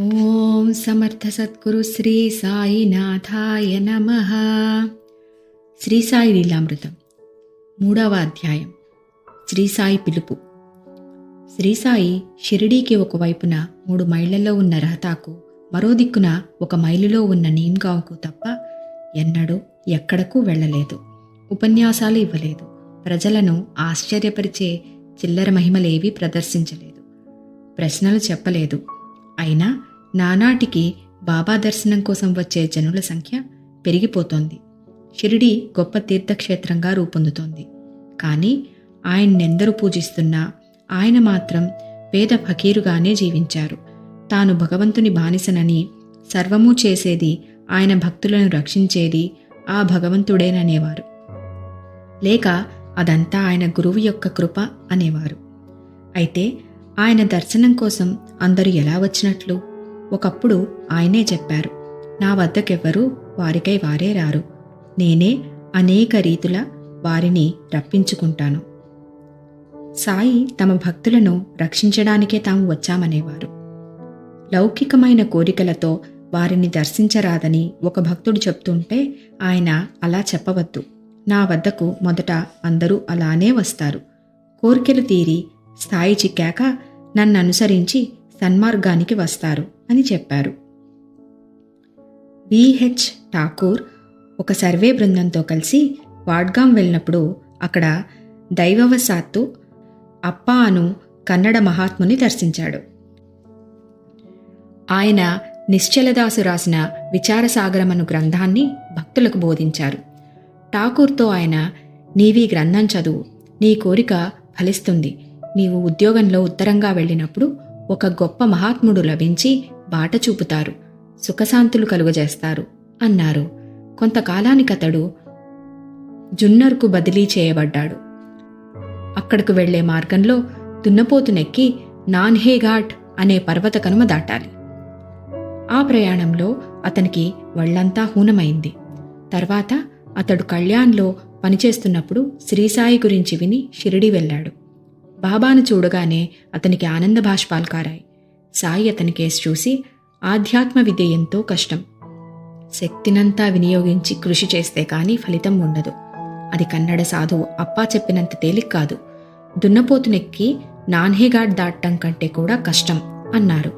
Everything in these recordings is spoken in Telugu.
ఓం సమర్థ సద్గురు శ్రీ సాయినాథాయ నమ. శ్రీ సాయి లీలామృతం మూడవ అధ్యాయం. శ్రీ సాయి పిలుపు. శ్రీ సాయి షిరిడీకి ఒకవైపున మూడు మైళ్ళలో ఉన్న రహతాకు మరో దిక్కున ఒక మైలులో ఉన్న నీమ్గావ్కు తప్ప ఎన్నడూ ఎక్కడకు వెళ్ళలేదు. ఉపన్యాసాలు ఇవ్వలేదు. ప్రజలను ఆశ్చర్యపరిచే చిల్లర మహిమలేవీ ప్రదర్శించలేదు. ప్రశ్నలు చెప్పలేదు. అయినా నానాటికి బాబా దర్శనం కోసం వచ్చే జనుల సంఖ్య పెరిగిపోతోంది. షిరిడి గొప్ప తీర్థక్షేత్రంగా రూపొందుతోంది. కానీ ఆయన్నెందరూ పూజిస్తున్నా ఆయన మాత్రం పేద ఫకీరుగానే జీవించారు. తాను భగవంతుని బానిసనని సర్వమూ చేసేది ఆయన భక్తులను రక్షించేది ఆ భగవంతుడేననేవారు. లేక అదంతా ఆయన గురువు యొక్క కృప అనేవారు. అయితే ఆయన దర్శనం కోసం అందరూ ఎలా వచ్చినట్లు? ఒకప్పుడు ఆయనే చెప్పారు నా వద్దకెవ్వరూ వారికై వారే రారు. నేనే అనేక రీతుల వారిని రప్పించుకుంటాను. సాయి తమ భక్తులను రక్షించడానికే తాము వచ్చామనేవారు. లౌకికమైన కోరికలతో వారిని దర్శించరాదని ఒక భక్తుడు చెప్తుంటే ఆయన అలా చెప్పవద్దు. నా వద్దకు మొదట అందరూ అలానే వస్తారు. కోరికలు తీరి స్థాయి చిక్కాక నన్ను అనుసరించి సన్మార్గానికి వస్తారు అని చెప్పారు. బిహెచ్ ఠాకూర్ ఒక సర్వే బృందంతో కలిసి వాడ్గాం వెళ్ళినప్పుడు అక్కడ దైవవశాత్తు అప్ప అను కన్నడ మహాత్ముని దర్శించాడు. ఆయన నిశ్చలదాసు రాసిన విచారసాగరం అను గ్రంథాన్ని భక్తులకు బోధించారు. ఠాకూర్తో ఆయన నీవీ గ్రంథం చదువు నీ కోరిక ఫలిస్తుంది. నీవు ఉద్యోగంలో ఉత్తరంగా వెళ్ళినప్పుడు ఒక గొప్ప మహాత్ముడు లభించి బాట చూపుతారు. సుఖశాంతులు కలుగజేస్తారు అన్నారు. కొంతకాలానికతడు జున్నర్కు బదిలీ చేయబడ్డాడు. అక్కడకు వెళ్ళే మార్గంలో దున్నపోతునెక్కి నాన్హేఘాట్ అనే పర్వత కనుమ దాటాలి. ఆ ప్రయాణంలో అతనికి వళ్ళంతా హూనమైంది. తర్వాత అతడు కళ్యాణ్లో పనిచేస్తున్నప్పుడు శ్రీసాయి గురించి విని షిరిడి వెళ్ళాడు. బాబాను చూడగానే అతనికి ఆనంద బాష్పాలు కారాయి సాయి అతని కేసు చూసి ఆధ్యాత్మ విద్య ఎంతో కష్టం. శక్తినంతా వినియోగించి కృషి చేస్తే కానీ ఫలితం ఉండదు. అది కన్నడ సాధువు అప్పా చెప్పినంత తేలిక కాదు. దున్నపోతునెక్కి నాన్హేఘాట్ దాటం కంటే కూడా కష్టం అన్నారు.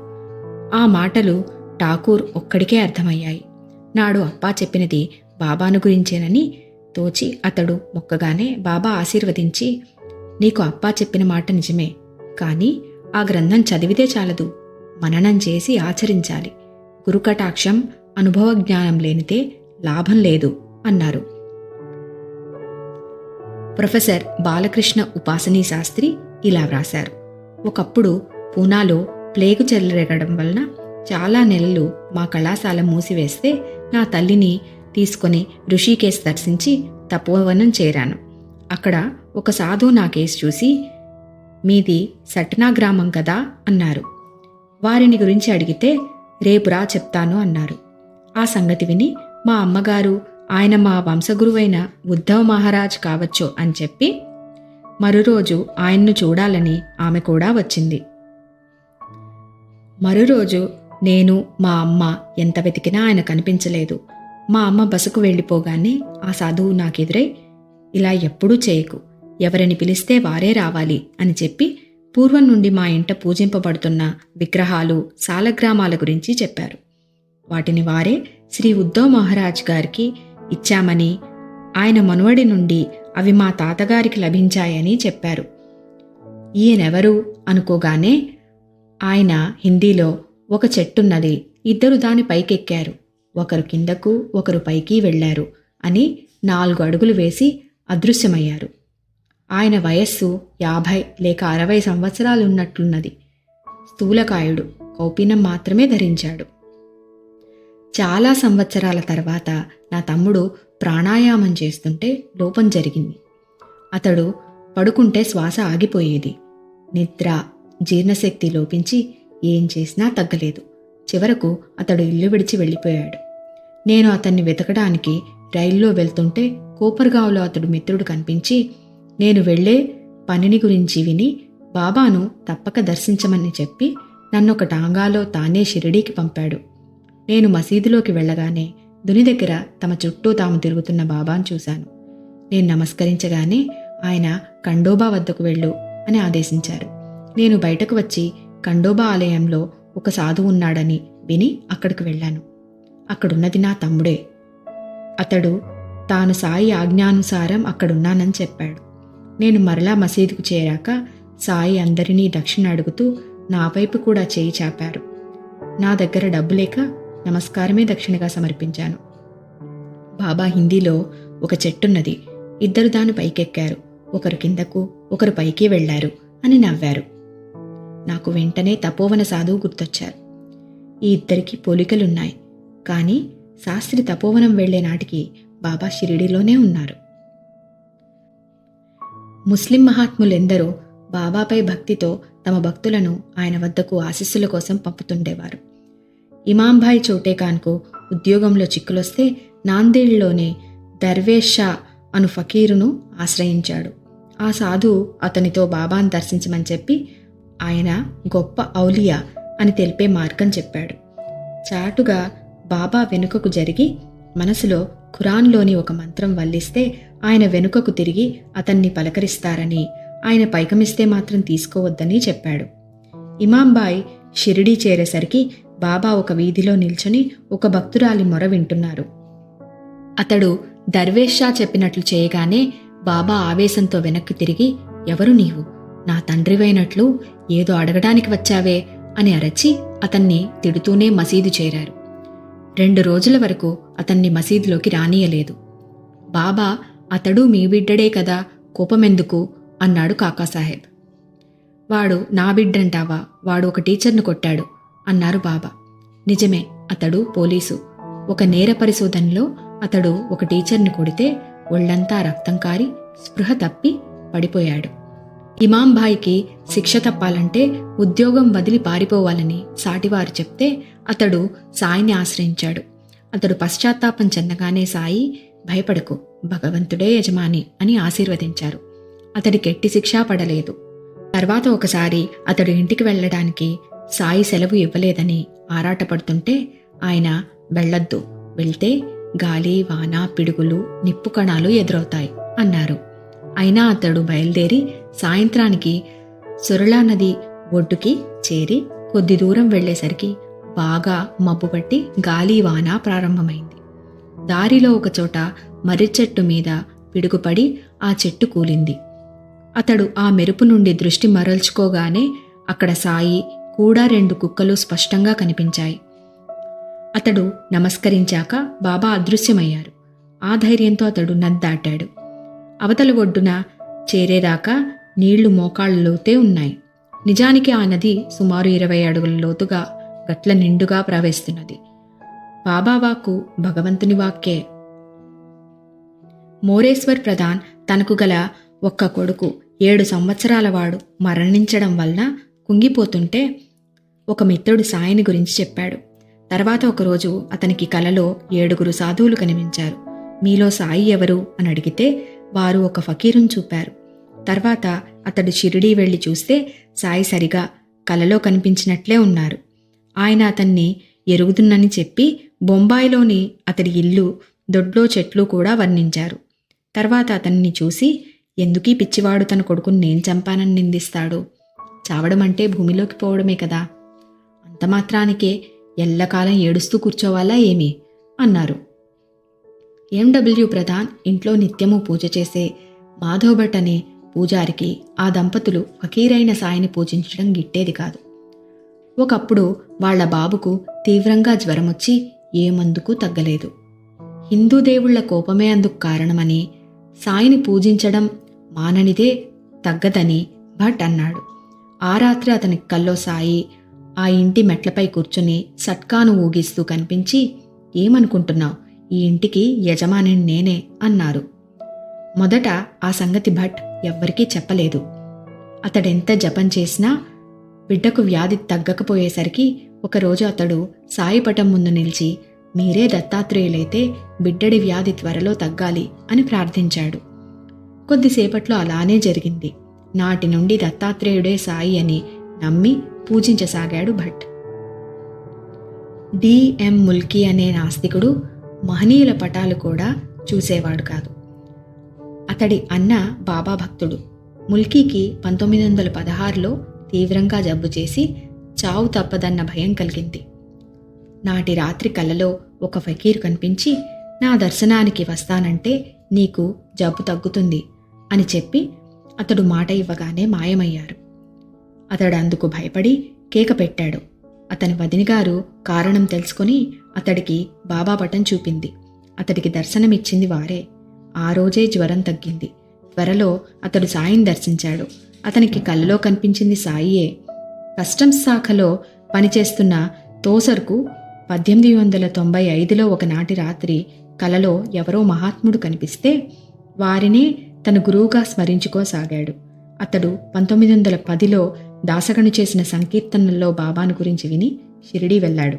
ఆ మాటలు ఠాకూర్ ఒక్కడికే అర్థమయ్యాయి. నాడు అప్పా చెప్పినది బాబాను గురించేనని తోచి అతడు మొక్కగానే బాబా ఆశీర్వదించి నీకు అప్పా చెప్పిన మాట నిజమే. కానీ ఆ గ్రంథం చదివితే చాలదు. మననం చేసి ఆచరించాలి. గురుకటాక్షం అనుభవ జ్ఞానం లేనితే లాభం లేదు అన్నారు. ప్రొఫెసర్ బాలకృష్ణ ఉపాసనీ శాస్త్రి ఇలా వ్రాశారు. ఒకప్పుడు పూనాలో ప్లేగు చెలరేగడం వలన చాలా నెలలు మా కళాశాల మూసివేస్తే నా తల్లిని తీసుకొని ఋషికేశ్ దర్శించి తపోవనం చేరాను. అక్కడ ఒక సాధువు నా కేసు చూసి మీది సట్నా గ్రామం కదా? అన్నారు. వారిని గురించి అడిగితే రేపురా చెప్తాను అన్నారు. ఆ సంగతి విని మా అమ్మగారు ఆయన మా వంశగురువైన ఉద్ధవ్ మహారాజ్ కావచ్చు అని చెప్పి మరురోజు ఆయన్ను చూడాలని ఆమె కూడా వచ్చింది. మరురోజు నేను మా అమ్మ ఎంత వెతికినా ఆయన కనిపించలేదు. మా అమ్మ బసకు వెళ్ళిపోగానే ఆ సాధువు నాకెదురై ఇలా ఎప్పుడూ చేయకు. ఎవరిని పిలిస్తే వారే రావాలి అని చెప్పి పూర్వం నుండి మా ఇంట పూజింపబడుతున్న విగ్రహాలు సాలగ్రామాల గురించి చెప్పారు. వాటిని వారే శ్రీ ఉద్ధవ్ మహారాజ్ గారికి ఇచ్చామని ఆయన మనువడి నుండి అవి మా తాతగారికి లభించాయని చెప్పారు. ఈయనెవరు అనుకోగానే ఆయన హిందీలో ఒక చెట్టున్నది ఇద్దరు దాని పైకెక్కారు. ఒకరు కిందకు ఒకరు పైకి వెళ్ళారు అని నాలుగు అడుగులు వేసి అదృశ్యమయ్యారు. ఆయన వయస్సు యాభై లేక అరవై సంవత్సరాలున్నట్లున్నది. స్థూలకాయుడు కౌపీనం మాత్రమే ధరించాడు. చాలా సంవత్సరాల తర్వాత నా తమ్ముడు ప్రాణాయామం చేస్తుంటే లోపం జరిగింది. అతడు పడుకుంటే శ్వాస ఆగిపోయేది. నిద్ర జీర్ణశక్తి లోపించి ఏం చేసినా తగ్గలేదు. చివరకు అతడు ఇల్లు విడిచి వెళ్ళిపోయాడు. నేను అతన్ని వెతకడానికి రైల్లో వెళ్తుంటే కోపర్గావ్లో అతడు మిత్రుడు కనిపించి నేను వెళ్ళే పనిని గురించి విని బాబాను తప్పక దర్శించమని చెప్పి నన్నొక టాంగాలో తానే షిరిడీకి పంపాడు. నేను మసీదులోకి వెళ్ళగానే దుని దగ్గర తమ చుట్టూ తాము తిరుగుతున్న బాబాను చూశాను. నేను నమస్కరించగానే ఆయన కండోబా వద్దకు వెళ్ళు అని ఆదేశించారు. నేను బయటకు వచ్చి కండోబా ఆలయంలో ఒక సాధువు ఉన్నాడని విని అక్కడికి వెళ్ళాను. అక్కడున్నది నా తమ్ముడే. అతడు తాను సాయి ఆజ్ఞానుసారం అక్కడున్నానని చెప్పాడు. నేను మరలా మసీదుకు చేరాక సాయి అందరినీ దక్షిణ అడుగుతూ నా వైపు కూడా చేయి చాపారు. నా దగ్గర డబ్బు లేక నమస్కారమే దక్షిణగా సమర్పించాను. బాబా హిందీలో ఒక చెట్టున్నది. ఇద్దరు దాని పైకెక్కారు. ఒకరు కిందకు ఒకరు పైకి వెళ్ళారు అని నవ్వారు. నాకు వెంటనే తపోవన సాధువు గుర్తొచ్చారు. ఈ ఇద్దరికి పోలికలున్నాయి. కానీ శాస్త్రి తపోవనం వెళ్ళే నాటికి బాబా షిరిడిలోనే ఉన్నారు. ముస్లిం మహాత్ములెందరో బాబాపై భక్తితో తమ భక్తులను ఆయన వద్దకు ఆశీస్సుల కోసం పంపుతుండేవారు. ఇమాంభాయ్ చోటేఖాన్కు ఉద్యోగంలో చిక్కులొస్తే నాందేడ్లోనే దర్వేష్ షా అను ఫకీరును ఆశ్రయించాడు. ఆ సాధువు అతనితో బాబాను దర్శించమని చెప్పి ఆయన గొప్ప ఔలియా అని తెలిపే మార్గం చెప్పాడు. చాటుగా బాబా వెనుకకు జరిగి మనసులో ఖురాన్లోని ఒక మంత్రం వల్లిస్తే ఆయన వెనుకకు తిరిగి అతన్ని పలకరిస్తారని ఆయన పైకమిస్తే మాత్రం తీసుకోవద్దని చెప్పాడు. ఇమాంబాయ్ షిరిడీ చేరేసరికి బాబా ఒక వీధిలో నిల్చొని ఒక భక్తురాలి మొర వింటున్నారు. అతడు దర్వేష్ షా చెప్పినట్లు చేయగానే బాబా ఆవేశంతో వెనక్కి తిరిగి ఎవరు నీవు? నా తండ్రివైనట్లు ఏదో అడగడానికి వచ్చావే అని అరచి అతన్ని తిడుతూనే మసీదు చేరారు. రెండు రోజుల వరకు అతన్ని మసీదులోకి రానియలేదు. బాబా అతడు మీ బిడ్డడే కదా కోపమెందుకు? అన్నాడు కాకాసాహెబ్. వాడు నా బిడ్డంటావా? వాడు ఒక టీచర్ను కొట్టాడు అన్నారు బాబా. నిజమే అతడు పోలీసు. ఒక నేర పరిశోధనలో అతడు ఒక టీచర్ని కొడితే ఒళ్ళంతా రక్తం కారి స్పృహ తప్పి పడిపోయాడు. ఇమాంబాయికి శిక్ష తప్పాలంటే ఉద్యోగం వదిలి పారిపోవాలని సాటివారు చెప్తే అతడు సాయిని ఆశ్రయించాడు. అతడు పశ్చాత్తాపం చెందగానే సాయి భయపడకు భగవంతుడే యజమాని అని ఆశీర్వదించారు. అతడికి ఎట్టి శిక్ష పడలేదు. తర్వాత ఒకసారి అతడు ఇంటికి వెళ్ళడానికి సాయి సెలవు ఇవ్వలేదని ఆరాటపడుతుంటే ఆయన వెళ్ళొద్దు వెళ్తే గాలి వాన పిడుగులు నిప్పు కణాలు ఎదురవుతాయి అన్నారు. అయినా అతడు బయలుదేరి సాయంత్రానికి సురళా నది ఒడ్డుకి చేరి కొద్ది దూరం వెళ్ళేసరికి బాగా మబ్బుపట్టి గాలి వాన ప్రారంభమైంది. దారిలో ఒకచోట మర్రి చెట్టు మీద పిడుగుపడి ఆ చెట్టు కూలింది. అతడు ఆ మెరుపు నుండి దృష్టి మరల్చుకోగానే అక్కడ సాయి కూడా రెండు కుక్కలు స్పష్టంగా కనిపించాయి. అతడు నమస్కరించాక బాబా అదృశ్యమయ్యారు. ఆ ధైర్యంతో అతడు నది దాటాడు అవతల ఒడ్డున చేరేదాకా నీళ్ళు మోకాళ్ళ లోతే ఉన్నాయి. నిజానికి ఆ నది సుమారు ఇరవై అడుగుల లోతుగా గట్ల నిండుగా ప్రవహిస్తున్నది బాబా వాక్కు భగవంతుని వాక్కే. మోరేశ్వర్ ప్రధాన్ తనకు గల ఒక్క కొడుకు ఏడు సంవత్సరాల వాడు మరణించడం వలన కుంగిపోతుంటే ఒక మిత్రుడు సాయిని గురించి చెప్పాడు. తర్వాత ఒకరోజు అతనికి కలలో ఏడుగురు సాధువులు కనిపించారు. మీలో సాయి ఎవరు అని అడిగితే వారు ఒక ఫకీరును చూపారు. తర్వాత అతడు షిరిడీ వెళ్ళి చూస్తే సాయి సరిగా కలలో కనిపించినట్లే ఉన్నారు. ఆయన అతన్ని ఎరుగుతున్నని చెప్పి బొంబాయిలోని అతడి ఇల్లు దొడ్లో చెట్లు కూడా వర్ణించారు. తర్వాత అతన్ని చూసి ఎందుకీ పిచ్చివాడు తన కొడుకుని నేను చంపానని నిందిస్తాడు? చావడం అంటే భూమిలోకి పోవడమే కదా. అంత మాత్రానికే ఎల్లకాలం ఏడుస్తూ కూర్చోవాలా ఏమి? అన్నారు. ఎండబ్ల్యూ ప్రధాన్ ఇంట్లో నిత్యము పూజ చేసే మాధవ్ భట్ అనే పూజారికి ఆ దంపతులు ఫకీరైన సాయిని పూజించడం గిట్టేది కాదు. ఒకప్పుడు వాళ్ళ బాబుకు తీవ్రంగా జ్వరమొచ్చి ఏ మందుకు తగ్గలేదు. హిందూ దేవుళ్ళ కోపమే అందుకు కారణమని సాయిని పూజించడం మాననిదే తగ్గదని భట్ అన్నాడు. ఆ రాత్రి అతని కల్లో సాయి ఆ ఇంటి మెట్లపై కూర్చుని సట్కాను ఊగిస్తూ కనిపించి ఏమనుకుంటున్నావు? ఈ ఇంటికి యజమాని నేనే అన్నారు. మొదట ఆ సంగతి భట్ ఎవ్వరికీ చెప్పలేదు. అతడెంత జపం చేసినా బిడ్డకు వ్యాధి తగ్గకపోయేసరికి ఒకరోజు అతడు సాయిపటం ముందు నిలిచి మీరే దత్తాత్రేయులైతే బిడ్డడి వ్యాధి త్వరలో తగ్గాలి అని ప్రార్థించాడు. కొద్దిసేపట్లో అలానే జరిగింది. నాటి నుండి దత్తాత్రేయుడే సాయి అని నమ్మి పూజించసాగాడు భట్. డిఎం ముల్కీ అనే నాస్తికుడు మహనీయుల పటాలు కూడా చూసేవాడు కాదు. అతడి అన్న బాబా భక్తుడు. ముల్కీకి పంతొమ్మిది వందల పదహారులో తీవ్రంగా జబ్బు చేసి చావు తప్పదన్న భయం కలిగింది. నాటి రాత్రి కలలో ఒక ఫకీర్ కనిపించి నా దర్శనానికి వస్తానంటే నీకు జబ్బు తగ్గుతుంది అని చెప్పి అతడు మాట ఇవ్వగానే మాయమయ్యారు. అతడు అందుకు భయపడి కేక పెట్టాడు. అతని వదినిగారు కారణం తెలుసుకొని అతడికి బాబా పటం చూపింది. అతడికి దర్శనమిచ్చింది వారే. ఆ రోజే జ్వరం తగ్గింది. త్వరలో అతడు సాయిని దర్శించాడు. అతనికి కళ్ళలో కనిపించింది సాయియే. కస్టమ్స్ శాఖలో పనిచేస్తున్న తోసర్కు పద్దెనిమిది వందల తొంభై ఐదులో ఒకనాటి రాత్రి కలలో ఎవరో మహాత్ముడు కనిపిస్తే వారినే తన గురువుగా స్మరించుకోసాగాడు. అతడు పంతొమ్మిది వందల పదిలో దాసగను చేసిన సంకీర్తనల్లో బాబాను గురించి విని షిరిడీ వెళ్ళాడు.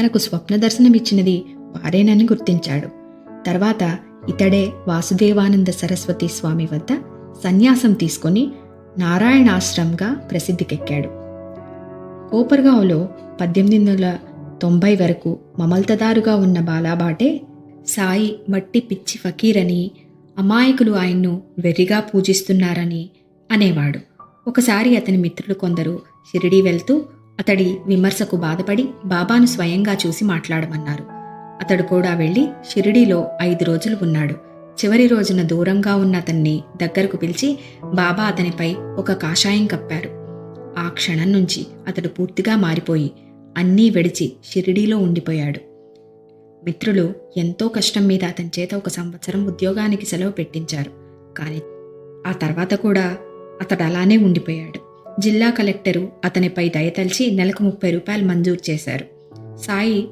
తనకు స్వప్న దర్శనమిచ్చినది వారేనని గుర్తించాడు. తర్వాత ఇతడే వాసుదేవానంద సరస్వతి స్వామి వద్ద సన్యాసం తీసుకొని నారాయణాశ్రమంగా ప్రసిద్ధికెక్కాడు. కోపర్గావ్లో పద్దెనిమిది వందల తొంభై వరకు మమల్తదారుగా ఉన్న బాలాబాటే సాయి మట్టి పిచ్చి ఫకీరని అమాయకులు ఆయన్ను వెర్రిగా పూజిస్తున్నారని అనేవాడు. ఒకసారి అతని మిత్రులు కొందరు షిరిడీ వెళ్తూ అతడి విమర్శకు బాధపడి బాబాను స్వయంగా చూసి మాట్లాడమన్నారు. అతడు కూడా వెళ్ళి షిరిడీలో ఐదు రోజులు ఉన్నాడు. చివరి రోజున దూరంగా ఉన్న అతన్ని దగ్గరకు పిలిచి బాబా అతనిపై ఒక కాషాయం కప్పారు. ఆ క్షణం నుంచి అతడు పూర్తిగా మారిపోయి అన్నీ విడిచి షిరిడీలో ఉండిపోయాడు. మిత్రులు ఎంతో కష్టం మీద అతని చేత ఒక సంవత్సరం ఉద్యోగానికి సెలవు పెట్టించారు. కానీ ఆ తర్వాత కూడా అతడు అలానే ఉండిపోయాడు. జిల్లా కలెక్టరు అతనిపై దయతలిచి నెలకు ముప్పై రూపాయలు మంజూరు చేశారు. సాయి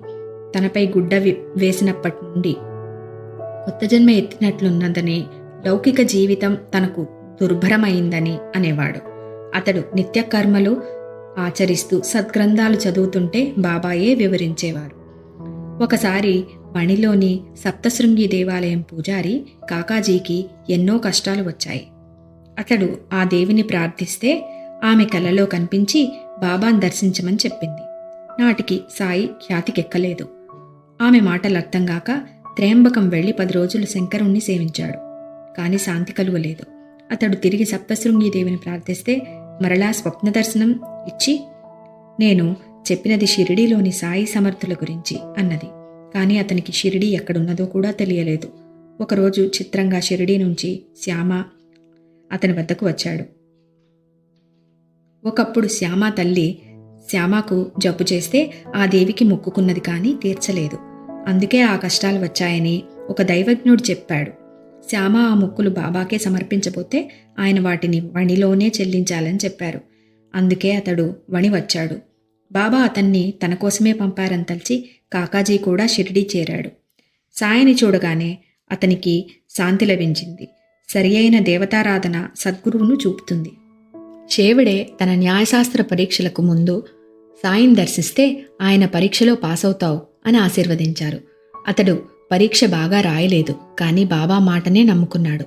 తనపై గుడ్డ వేసినప్పటి నుండి కొత్త జన్మ ఎత్తినట్లున్నదని లౌకిక జీవితం తనకు దుర్భరమైందని అనేవాడు. అతడు నిత్యకర్మలు ఆచరిస్తూ సద్గ్రంథాలు చదువుతుంటే బాబాయే వివరించేవారు. ఒకసారి మణిలోని సప్తశృంగి దేవాలయం పూజారి కాకాజీకి ఎన్నో కష్టాలు వచ్చాయి. అతడు ఆ దేవిని ప్రార్థిస్తే ఆమె కలలో కనిపించి బాబాను దర్శించమని చెప్పింది. నాటికి సాయి ఖ్యాతికెక్కలేదు. ఆమె మాటలు అర్థం కాక త్రయంబకం వెళ్ళి పది రోజులు శంకరుణ్ణి సేవించాడు. కానీ శాంతి కలుగలేదు అతడు తిరిగి సప్తశృంగిదేవిని ప్రార్థిస్తే మరలా స్వప్న దర్శనం ఇచ్చి నేను చెప్పినది షిరిడీలోని సాయి సమర్థుల గురించి అన్నది. కానీ అతనికి షిరిడీ ఎక్కడున్నదో కూడా తెలియలేదు. ఒకరోజు చిత్రంగా షిరిడీ నుంచి శ్యామ అతని వద్దకు వచ్చాడు. ఒకప్పుడు శ్యామ తల్లి శ్యామకు జబ్బు చేస్తే ఆ దేవికి మొక్కుకున్నది కానీ తీర్చలేదు. అందుకే ఆ కష్టాలు వచ్చాయని ఒక దైవజ్ఞుడు చెప్పాడు. శ్యామ ఆ మొక్కులు బాబాకే సమర్పించబోతే ఆయన వాటిని వణిలోనే చెల్లించాలని చెప్పారు. అందుకే అతడు వణి వచ్చాడు. బాబా అతన్ని తన కోసమే పంపారని తలిచి కాకాజీ కూడా షిరిడీ చేరాడు. సాయిని చూడగానే అతనికి శాంతి లభించింది. సరి అయిన దేవతారాధన సద్గురువును చూపుతుంది. షేవిడే తన న్యాయశాస్త్ర పరీక్షలకు ముందు సాయిని దర్శిస్తే ఆయన పరీక్షలో పాస్ అవుతావు అని ఆశీర్వదించారు. అతడు పరీక్ష బాగా రాయలేదు కానీ బాబా మాటనే నమ్ముకున్నాడు.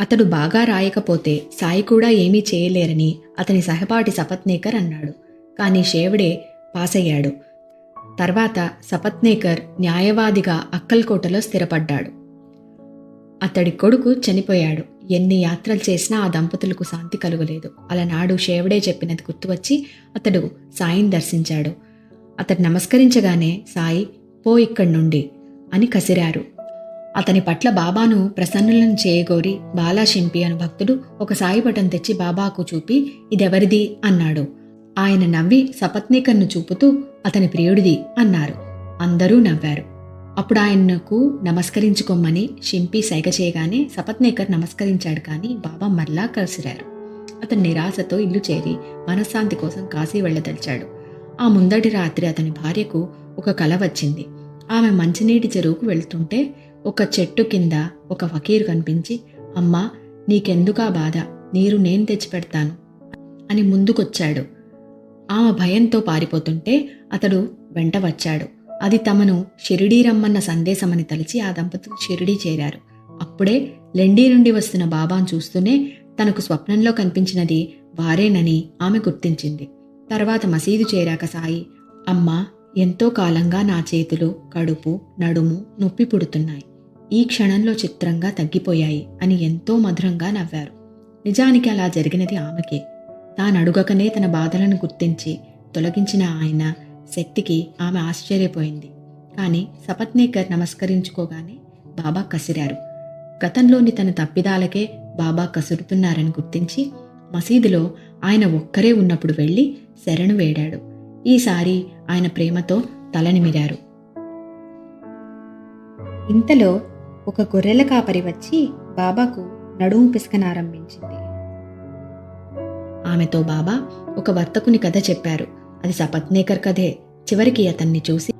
అతడు బాగా రాయకపోతే సాయి కూడా ఏమీ చేయలేరని అతని సహపాఠి సపత్నేకర్ అన్నాడు. కానీ షేవిడే పాస్ అయ్యాడు తర్వాత సపత్నేకర్ న్యాయవాదిగా అక్కల్కోటలో స్థిరపడ్డాడు. అతడి కొడుకు చనిపోయాడు. ఎన్ని యాత్రలు చేసినా ఆ దంపతులకు శాంతి కలుగలేదు. అలనాడు షేవడే చెప్పినది గుర్తువచ్చి అతడు సాయిని దర్శించాడు. అతడు నమస్కరించగానే సాయి పో ఇక్కడి నుండి అని కసిరారు. అతని పట్ల బాబాను ప్రసన్నులను చేయగోరి బాలాశింపి అను భక్తుడు ఒక సాయి పటం తెచ్చి బాబాకు చూపి ఇదెవరిది? అన్నాడు. ఆయన నవ్వి సపత్నికన్ను చూపుతూ అతని ప్రియుడిది అన్నారు. అందరూ నవ్వారు. అప్పుడు ఆయనకు నమస్కరించుకోమని షింపి సైగ చేయగానే సపత్నేకర్ నమస్కరించాడు కానీ బాబా మరలా కలిసిరారు అతను నిరాశతో ఇల్లు చేరి మనశ్శాంతి కోసం కాశీ వెళ్ళదలిచాడు. ఆ ముందటి రాత్రి అతని భార్యకు ఒక కల వచ్చింది. ఆమె మంచినీటి చెరువుకు వెళ్తుంటే ఒక చెట్టు కింద ఒక ఫకీరు కనిపించి అమ్మా నీకెందుకా బాధ? నీరు నేను తెచ్చిపెడతాను అని ముందుకొచ్చాడు. ఆమె భయంతో పారిపోతుంటే అతడు వెంట వచ్చాడు. అది తమను షిరిడీ రమ్మన్న సందేశమని తలిచి ఆ దంపతులు షిరిడీ చేరారు. అప్పుడే లెండీ నుండి వస్తున్న బాబాను చూస్తూనే తనకు స్వప్నంలో కనిపించినది వారేనని ఆమె గుర్తించింది. తర్వాత మసీదు చేరాక సాయి అమ్మా ఎంతో కాలంగా నా చేతులు కడుపు నడుము నొప్పి పుడుతున్నాయి. ఈ క్షణంలో చిత్రంగా తగ్గిపోయాయి అని ఎంతో మధురంగా నవ్వారు. నిజానికి అలా జరిగినది ఆమెకే. తానడుగకనే తన బాధలను గుర్తించి తొలగించిన ఆయన శక్తికి ఆమె ఆశ్చర్యపోయింది. కానీ సపత్నేకర్ నమస్కరించుకోగానే బాబా కసిరారు. గతంలోని తన తప్పిదాలకే బాబా కసురుతున్నారని గుర్తించి మసీదులో ఆయన ఒక్కరే ఉన్నప్పుడు వెళ్ళి శరణు వేడాడు. ఈసారి ఆయన ప్రేమతో తలనిమిరారు ఇంతలో ఒక గొర్రెల కాపరి వచ్చి బాబాకు నడుము పిసకనారంభించింది ఆమెతో బాబా ఒక వర్తకుని కథ చెప్పారు. అది సపత్నేకర్ కథే. చివరికి అతన్ని చూసి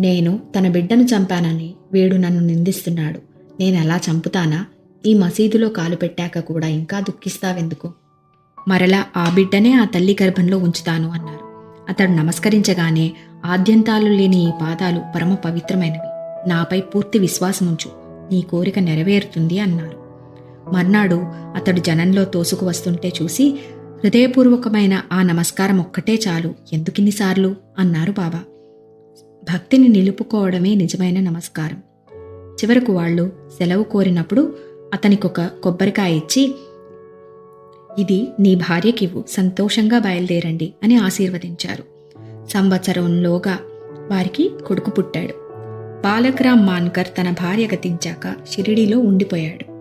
నేను తన బిడ్డను చంపానని వీడు నన్ను నిందిస్తున్నాడు. నేను ఎలా చంపుతానా? ఈ మసీదులో కాలు పెట్టాక కూడా ఇంకా దుఃఖిస్తావెందుకు? మరలా ఆ బిడ్డనే ఆ తల్లి గర్భంలో ఉంచుతాను అన్నారు. అతడు నమస్కరించగానే ఆద్యంతాలు లేని ఈ పాదాలు పరమ పవిత్రమైనవి. నాపై పూర్తి విశ్వాసముంచు. నీ కోరిక నెరవేరుతుంది అన్నారు. మర్నాడు అతడు జనంలో తోసుకు వస్తుంటే చూసి హృదయపూర్వకమైన ఆ నమస్కారం ఒక్కటే చాలు. ఎందుకిన్నిసార్లు అన్నారు బాబా. భక్తిని నిలుపుకోవడమే నిజమైన నమస్కారం. చివరకు వాళ్ళు సెలవు కోరినప్పుడు అతనికొక కొబ్బరికాయ ఇచ్చి ఇది నీ భార్యకివ్వు సంతోషంగా బయలుదేరండి అని ఆశీర్వదించారు. సంవత్సరంలోగా వారికి కొడుకు పుట్టాడు. బాలక్రామ్ మాన్కర్ తన భార్య గతించాక షిరిడీలో ఉండిపోయాడు.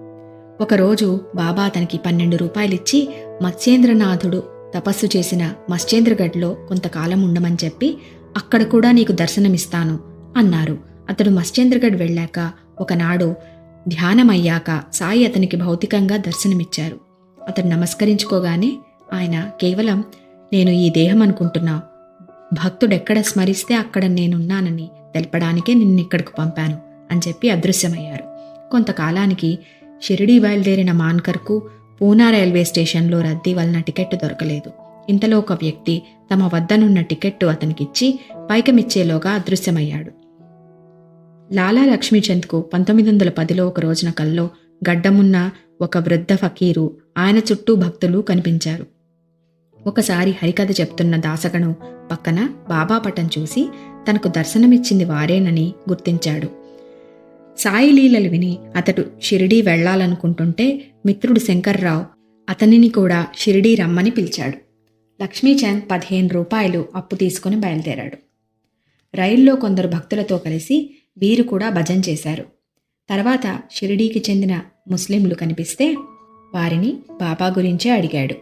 ఒకరోజు బాబా అతనికి పన్నెండు రూపాయలిచ్చి మత్స్యేంద్రనాథుడు తపస్సు చేసిన మత్స్యేంద్రగఢ్లో కొంతకాలం ఉండమని చెప్పి అక్కడ కూడా నీకు దర్శనమిస్తాను అన్నారు. అతడు మత్స్యేంద్రగఢ్ వెళ్ళాక ఒకనాడు ధ్యానమయ్యాక సాయి అతనికి భౌతికంగా దర్శనమిచ్చారు. అతడు నమస్కరించుకోగానే ఆయన కేవలం నేను ఈ దేహం అనుకుంటున్నా. భక్తుడెక్కడ స్మరిస్తే అక్కడ నేనున్నానని తెలపడానికే నిన్నిక్కడికి పంపాను అని చెప్పి అదృశ్యమయ్యారు. కొంతకాలానికి షిరిడీ బయలుదేరిన మాన్కర్కు పూనా రైల్వే స్టేషన్లో రద్దీ వలన టికెట్ దొరకలేదు. ఇంతలో ఒక వ్యక్తి తమ వద్దనున్న టికెట్టు అతనికిచ్చి పైకమిచ్చేలోగా అదృశ్యమయ్యాడు. లాలా లక్ష్మీచంద్కు పంతొమ్మిది వందల పదిలో ఒక రోజున కల్లో గడ్డమున్న ఒక వృద్ధ ఫకీరు ఆయన చుట్టూ భక్తులు కనిపించారు. ఒకసారి హరికథ చెప్తున్న దాసగను పక్కన బాబా పటం చూసి తనకు దర్శనమిచ్చింది వారేనని గుర్తించాడు. సాయిలీలలు విని అతడు షిరిడీ వెళ్ళాలనుకుంటుంటే మిత్రుడు శంకర్రావు అతనిని కూడా షిరిడీ రమ్మని పిలిచాడు. లక్ష్మీచంద్ పదిహేను రూపాయలు అప్పు తీసుకుని బయలుదేరాడు. రైల్లో కొందరు భక్తులతో కలిసి వీరు కూడా భజన చేశారు. తర్వాత షిరిడీకి చెందిన ముస్లింలు కనిపిస్తే వారిని బాబా గురించే అడిగాడు.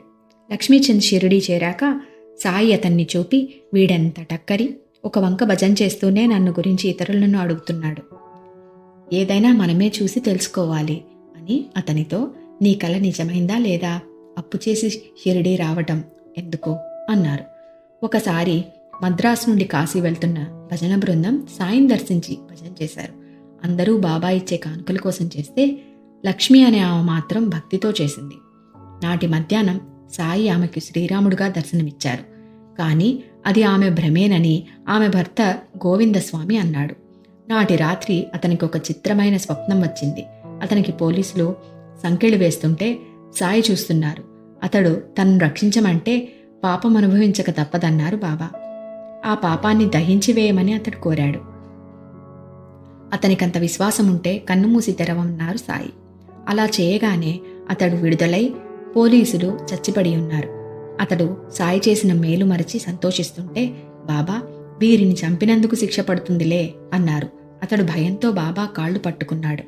లక్ష్మీచంద్ షిరిడీ చేరాక సాయి అతన్ని చూపి వీడెంత టక్కరి ఒక వంక భజన చేస్తూనే నన్ను గురించి ఇతరులను అడుగుతున్నాడు. ఏదైనా మనమే చూసి తెలుసుకోవాలి అని అతనితో నీ కల నిజమైందా లేదా? అప్పు చేసి షిరిడీ రావటం ఎందుకు అన్నారు. ఒకసారి మద్రాసు నుండి కాశీ వెళ్తున్న భజన బృందం సాయం దర్శించి భజన చేశారు. అందరూ బాబా ఇచ్చే కానుకల కోసం చేస్తే లక్ష్మి అనే ఆమె మాత్రం భక్తితో చేసింది. నాటి మధ్యాహ్నం సాయి ఆమెకు శ్రీరాముడుగా దర్శనమిచ్చారు. కానీ అది ఆమె భ్రమేనని ఆమె భర్త గోవిందస్వామి అన్నాడు. నాటి రాత్రి అతనికి ఒక చిత్రమైన స్వప్నం వచ్చింది. అతనికి పోలీసులు సంకెళ్ళు వేస్తుంటే సాయి చూస్తున్నారు. అతడు తనను రక్షించమంటే పాపం అనుభవించక తప్పదన్నారు బాబా. ఆ పాపాన్ని దహించి వేయమని అతడు కోరాడు. అతనికంత విశ్వాసం ఉంటే కన్నుమూసి తెరవమన్నారు సాయి. అలా చేయగానే అతడు విడుదలై పోలీసులు చచ్చిపడి ఉన్నారు. అతడు సాయి చేసిన మేలు మరచి సంతోషిస్తుంటే బాబా వీరిని చంపినందుకు శిక్ష పడుతుందిలే అన్నారు. అతడు భయంతో బాబా కాళ్ళు పట్టుకున్నాడు.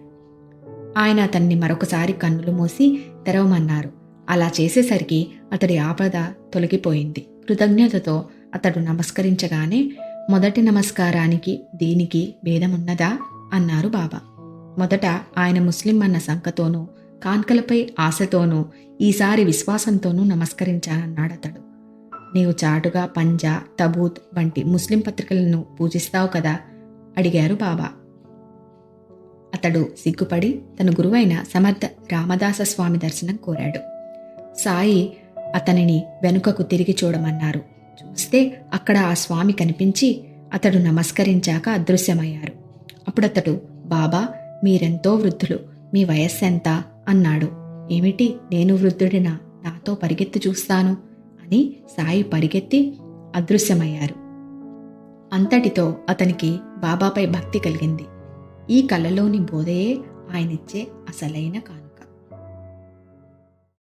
ఆయన అతన్ని మరొకసారి కన్నులు మూసి తెరవమన్నారు. అలా చేసేసరికి అతడి ఆపద తొలగిపోయింది. కృతజ్ఞతతో అతడు నమస్కరించగానే మొదటి నమస్కారానికి దీనికి భేదమున్నదా? అన్నారు బాబా. మొదట ఆయన ముస్లిం అన్న శంకతోనూ కాన్కలపై ఆశతోనూ ఈసారి విశ్వాసంతోనూ నమస్కరించానన్నాడు అతడు నీవు చాటుగా పంజా తబూత్ వంటి ముస్లిం పత్రికలను పూజిస్తావు కదా? అడిగారు బాబా. అతడు సిగ్గుపడి తన గురువైన సమర్థ రామదాస స్వామి దర్శనం కోరాడు. సాయి అతనిని వెనుకకు తిరిగి చూడమన్నారు. చూస్తే అక్కడ ఆ స్వామి కనిపించి అతడు నమస్కరించాక అదృశ్యమయ్యారు. అప్పుడతడు బాబా మీరెంతో వృద్ధులు మీ వయస్సెంత? అన్నాడు. ఏమిటి? నేను వృద్ధుడినా? నాతో పరిగెత్తి చూస్తాను అని సాయి పరిగెత్తి అదృశ్యమయ్యారు. అంతటితో అతనికి బాబాపై భక్తి కలిగింది. ఈ కళలోని బోధయే ఆయనిచ్చే అసలైన కాను